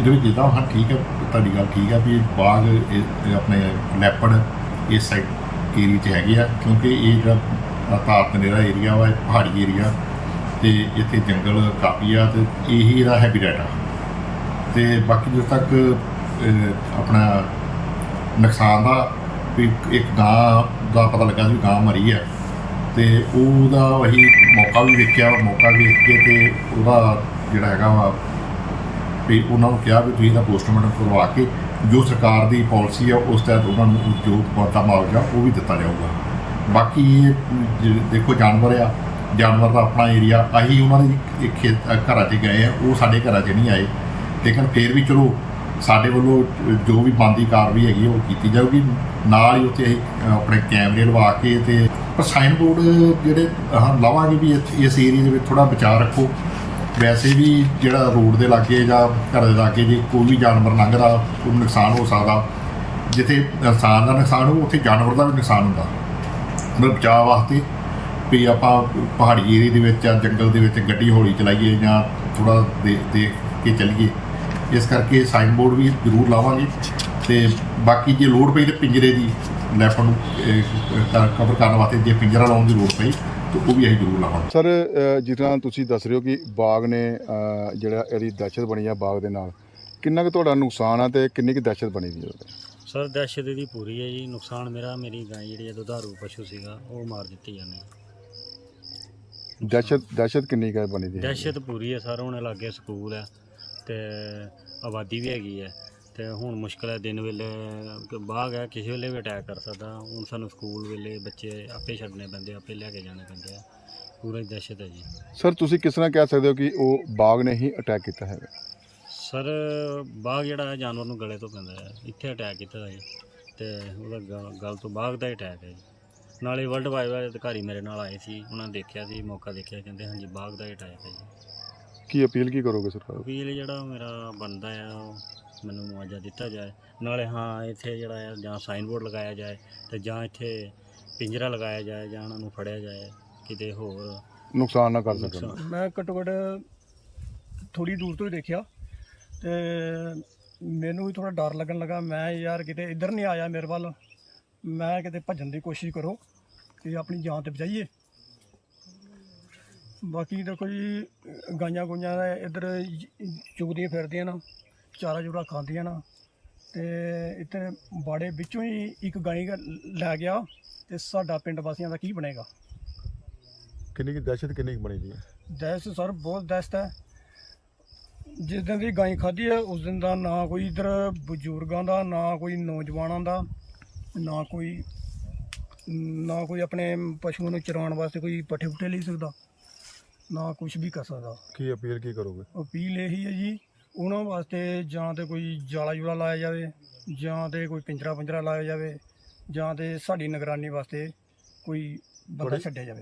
ਇਹਦੇ ਵਿੱਚ ਜਿੱਦਾਂ ਹਾਂ ਠੀਕ ਹੈ, ਤੁਹਾਡੀ ਗੱਲ ਠੀਕ ਹੈ ਵੀ ਬਾਗ, ਇਹ- ਆਪਣੇ ਲੈਪੜ ਇਸ ਸਾਈਡ ਏਰੀਆ 'ਚ ਹੈਗੇ ਆ, ਕਿਉਂਕਿ ਇਹ ਜਿਹੜਾ ਤਾਪ ਨੇਰਾ ਏਰੀਆ ਵਾ, ਇਹ ਪਹਾੜੀ ਏਰੀਆ ਤੇ ਇੱਥੇ ਜੰਗਲ ਕਾਫੀ ਆ ਤੇ ਇਹੀ ਇਹਦਾ ਹੈਬਿਟੇਟ ਆ। ਤੇ ਬਾਕੀ ਜਦੋਂ ਤੱਕ ਆਪਣਾ ਨੁਕਸਾਨ ਦਾ ਵੀ ਇੱਕ ਗਾਂ ਦਾ ਪਤਾ ਲੱਗਾ ਸੀ ਵੀ ਗਾਂ ਮਰੀ ਹੈ ਤੇ ਉਹਦਾ ਵਹੀ ਮੌਕਾ ਵੀ ਵੇਖਿਆ, ਮੌਕਾ ਵੇਖ ਕੇ ਤੇ ਉਹਦਾ ਜਿਹੜਾ ਹੈਗਾ ਵਾ ਵੀ ਉਹਨਾਂ ਨੂੰ ਕਿਹਾ ਵੀ ਤੁਸੀਂ ਇਹਦਾ ਪੋਸਟਮਾਰਟਮ ਕਰਵਾ ਕੇ ਜੋ ਸਰਕਾਰ ਦੀ ਪਾਲਿਸੀ ਆ, ਉਸ ਤਹਿਤ ਉਹਨਾਂ ਨੂੰ ਜੋ ਪਤਾ ਮੁਆਵਜ਼ਾ ਉਹ ਵੀ ਦਿੱਤਾ ਜਾਊਗਾ। ਬਾਕੀ ਇਹ ਦੇਖੋ ਜਾਨਵਰ ਆ, ਜਾਨਵਰ ਦਾ ਆਪਣਾ ਏਰੀਆ ਅਸੀਂ ਉਹਨਾਂ ਦੇ ਖੇਤ ਘਰਾਂ 'ਚ ਗਏ ਆ, ਉਹ ਸਾਡੇ ਘਰਾਂ 'ਚ ਨਹੀਂ ਆਏ। ਲੇਕਿਨ ਫਿਰ ਵੀ ਚਲੋ, ਸਾਡੇ ਵੱਲੋਂ ਜੋ ਵੀ ਬੰਦੀ ਕਾਰਵਾਈ ਹੈਗੀ ਉਹ ਕੀਤੀ ਜਾਊਗੀ। ਨਾਲ ਹੀ ਉੱਥੇ ਅਸੀਂ ਆਪਣੇ ਕੈਮਰੇ ਲਵਾ ਕੇ ਤੇ ਪਰ ਸਾਈਨ ਬੋਰਡ ਜਿਹੜੇ, ਹਾਂ, ਲਾਵਾਂਗੇ ਵੀ ਇਸ ਏਰੀਆ ਦੇ ਵਿੱਚ ਥੋੜਾ ਬਚਾਅ ਰੱਖੋ। ਵੈਸੇ ਵੀ ਜਿਹੜਾ ਰੋਡ ਦੇ ਲਾਗੇ ਜਾਂ ਘਰ ਦੇ ਲਾਗੇ ਜੇ ਕੋਈ ਵੀ ਜਾਨਵਰ ਲੰਘਦਾ, ਉਹਨੂੰ ਨੁਕਸਾਨ ਹੋ ਸਕਦਾ। ਜਿੱਥੇ ਇਨਸਾਨ ਦਾ ਨੁਕਸਾਨ ਹੋ ਉੱਥੇ ਜਾਨਵਰ ਦਾ ਵੀ ਨੁਕਸਾਨ ਹੁੰਦਾ। ਮਤਲਬ ਬਚਾਅ ਵਾਸਤੇ ਵੀ ਆਪਾਂ ਪਹਾੜੀ ਏਰੀਏ ਦੇ ਵਿੱਚ ਜਾਂ ਜੰਗਲ ਦੇ ਵਿੱਚ ਗੱਡੀ ਹੌਲੀ ਚਲਾਈਏ ਜਾਂ ਥੋੜਾ ਦੇਖ ਕੇ ਚੱਲੀਏ। ਇਸ ਕਰਕੇ ਸਾਈਨ ਬੋਰਡ ਵੀ ਜ਼ਰੂਰ ਲਾਵਾਂਗੇ ਤੇ ਬਾਕੀ ਜੇ ਲੋੜ ਪਈ ਤੇ ਪਿੰਜਰੇ ਦੀ ਲੈਫਟ ਨੂੰ ਕਵਰ ਕਰਨ ਵਾਸਤੇ ਜੇ ਪਿੰਜਰਾ ਲਾਉਣ ਦੀ ਲੋੜ ਪਈ ਤਾਂ ਉਹ ਵੀ ਅਸੀਂ ਜ਼ਰੂਰ ਲਾਵਾਂਗੇ। ਸਰ ਜਿਸ ਤਰ੍ਹਾਂ ਤੁਸੀਂ ਦੱਸ ਰਹੇ ਹੋ ਕਿ ਬਾਗ ਨੇ ਜਿਹੜਾ ਇਹਦੀ ਦਹਿਸ਼ਤ ਬਣੀ ਆ ਬਾਗ ਦੇ ਨਾਲ ਕਿੰਨਾ ਕੁ ਤੁਹਾਡਾ ਨੁਕਸਾਨ ਆ ਤੇ ਕਿੰਨੀ ਕੁ ਦਹਿਸ਼ਤ ਬਣੀ ਦੀ ਉਹਦੇ? ਸਰ ਦਹਿਸ਼ਤ ਇਹਦੀ ਪੂਰੀ ਹੈ ਜੀ। ਨੁਕਸਾਨ ਮੇਰਾ ਮੇਰੀ ਗਾਂ ਜਿਹੜੀ ਹੈ ਦੁਧਾਰੂ ਪਸ਼ੂ ਸੀਗਾ ਉਹ ਮਾਰ ਦਿੱਤੀ ਜਾਂਦੇ ਦਹਿਸ਼ਤ ਦਹਿਸ਼ਤ ਕਿੰਨੀ ਕੁ ਬਣੀ ਦੀ? ਦਹਿਸ਼ਤ ਪੂਰੀ ਹੈ ਸਰ ਹੁਣ ਲਾਗੇ ਸਕੂਲ ਹੈ ਤੇ ਆਬਾਦੀ ਵੀ ਹੈਗੀ ਹੈ ਤੇ ਹੁਣ ਮੁਸ਼ਕਲ ਹੈ ਦਿਨ ਵੇਲੇ ਕਿ ਬਾਗ ਹੈ ਕਿਸੇ ਵੇਲੇ ਵੀ ਅਟੈਕ ਕਰ ਸਕਦਾ। ਹੁਣ ਸਾਨੂੰ ਸਕੂਲ ਵੇਲੇ ਬੱਚੇ ਆਪੇ ਛੱਡਣੇ ਪੈਂਦੇ ਆਪੇ ਲੈ ਕੇ ਜਾਣੇ ਪੈਂਦੇ ਆ। ਪੂਰੀ ਦਹਿਸ਼ਤ ਹੈ ਜੀ। ਸਰ ਤੁਸੀਂ ਕਿਸ ਤਰ੍ਹਾਂ ਕਹਿ ਸਕਦੇ ਹੋ ਕਿ ਉਹ ਬਾਗ ਨੇ ਹੀ ਅਟੈਕ ਕੀਤਾ ਹੈਗਾ? ਸਰ ਬਾਗ ਜਿਹੜਾ ਹੈ ਜਾਨਵਰ ਨੂੰ ਗਲੇ ਤੋਂ ਪੈਂਦਾ ਹੈ। ਇੱਥੇ ਅਟੈਕ ਕੀਤਾ ਹੈ ਤੇ ਉਹਦਾ ਗ- ਗਲ ਤੋਂ ਬਾਗ ਦਾ ਅਟੈਕ ਹੈ ਜੀ। ਨਾਲੇ ਵਰਲਡ ਵਾਈਡ ਅਧਿਕਾਰੀ ਮੇਰੇ ਨਾਲ ਆਏ ਸੀ। ਉਹਨਾਂ ਨੇ ਦੇਖਿਆ ਸੀ ਮੌਕਾ ਦੇਖਿਆ ਕਹਿੰਦੇ ਹਾਂਜੀ ਬਾਗ ਦਾ ਅਟੈਕ ਹੈ ਜੀ। ਕੀ ਅਪੀਲ ਕੀ ਕਰੋਗੇ ਸਰਕਾਰ ਨੂੰ? ਵਕੀਲ ਜਿਹੜਾ ਮੇਰਾ ਬਣਦਾ ਆ ਉਹ ਮੈਨੂੰ ਮੁਆਵਜ਼ਾ ਦਿੱਤਾ ਜਾਏ। ਨਾਲੇ ਹਾਂ ਇੱਥੇ ਜਿਹੜਾ ਹੈ ਜਾਂ ਸਾਈਨ ਬੋਰਡ ਲਗਾਇਆ ਜਾਏ ਤੇ ਜਾਂ ਇੱਥੇ ਪਿੰਜਰਾ ਲਗਾਇਆ ਜਾਏ ਜਾਂ ਉਹਨਾਂ ਨੂੰ ਫੜਿਆ ਜਾਏ ਕਿਤੇ ਹੋਰ ਨੁਕਸਾਨ ਨਾ ਕਰ ਸਕਣ। ਨੁਕਸਾਨ- ਮੈਂ ਘੱਟੋ ਘੱਟ ਥੋੜੀ ਦੂਰ ਤੋਂ ਹੀ ਦੇਖਿਆ ਤੇ ਮੈਨੂੰ ਵੀ ਥੋੜਾ ਡਰ ਲੱਗਣ ਲੱਗਾ। ਮੈਂ ਯਾਰ ਕਿਤੇ ਇੱਧਰ ਨਹੀਂ ਆਇਆ ਮੇਰੇ ਵੱਲ। ਮੈਂ ਕਿਤੇ ਭੱਜਣ ਦੀ ਕੋਸ਼ਿਸ਼ ਕਰੋ ਕਿ ਆਪਣੀ ਜਾਨ ਤੇ ਬਚਾਈਏ। ਬਾਕੀ ਦੇਖੋ ਜੀ ਗਾਈਆਂ ਗੁਈਆਂ ਦਾ ਇੱਧਰ ਚੁਗਦੀਆਂ ਫਿਰਦੀਆਂ ਨਾ ਚਾਰਾ ਚੂਰਾ ਖਾਂਦੀਆਂ ਨਾ ਤੇ ਇੱਥੇ ਬਾੜੇ ਵਿੱਚੋਂ ਹੀ ਇੱਕ ਗਾਈ ਲੈ ਗਿਆ ਤੇ ਸਾਡਾ ਪਿੰਡ ਵਾਸੀਆਂ ਦਾ ਕੀ ਬਣੇਗਾ? ਕਿੰਨੀ ਕੁ ਦਹਿਸ਼ਤ ਕਿੰਨੀ ਕੁ ਬਣੀ ਦੀ ਹੈ? ਦਹਿਸ਼ਤ ਸਰ ਬਹੁਤ ਦਹਿਸ਼ਤ ਹੈ। ਜਿਸ ਦਿਨ ਦੀ ਗਾਂ ਖਾਧੀ ਹੈ ਉਸ ਦਿਨ ਦਾ ਨਾ ਕੋਈ ਇਧਰ ਬਜ਼ੁਰਗਾਂ ਦਾ ਨਾ ਕੋਈ ਨੌਜਵਾਨਾਂ ਦਾ ਨਾ ਕੋਈ ਨਾ ਕੋਈ ਆਪਣੇ ਪਸ਼ੂਆਂ ਨੂੰ ਚਰਾਉਣ ਵਾਸਤੇ ਕੋਈ ਪੱਠੇ ਪੁੱਠੇ ਲਈ ਸਕਦਾ। ਨਾ ਕੁਝ ਵੀ ਕਰ ਸਕਦਾ। ਕੀ ਅਪੀਲ ਕੀ ਕਰੋਗੇ? ਅਪੀਲ ਇਹੀ ਹੈ ਜੀ ਉਹਨਾਂ ਵਾਸਤੇ ਜਾਂ ਤੇ ਕੋਈ ਜਾਲਾ ਜੂਲਾ ਲਾਇਆ ਜਾਵੇ ਜਾਂ ਤੇ ਕੋਈ ਪਿੰਜਰਾ ਪੰਜਰਾ ਲਾਇਆ ਜਾਵੇ ਜਾਂ ਤੇ ਸਾਡੀ ਨਿਗਰਾਨੀ ਵਾਸਤੇ ਕੋਈ ਬੰਦਾ ਛੱਡਿਆ ਜਾਵੇ।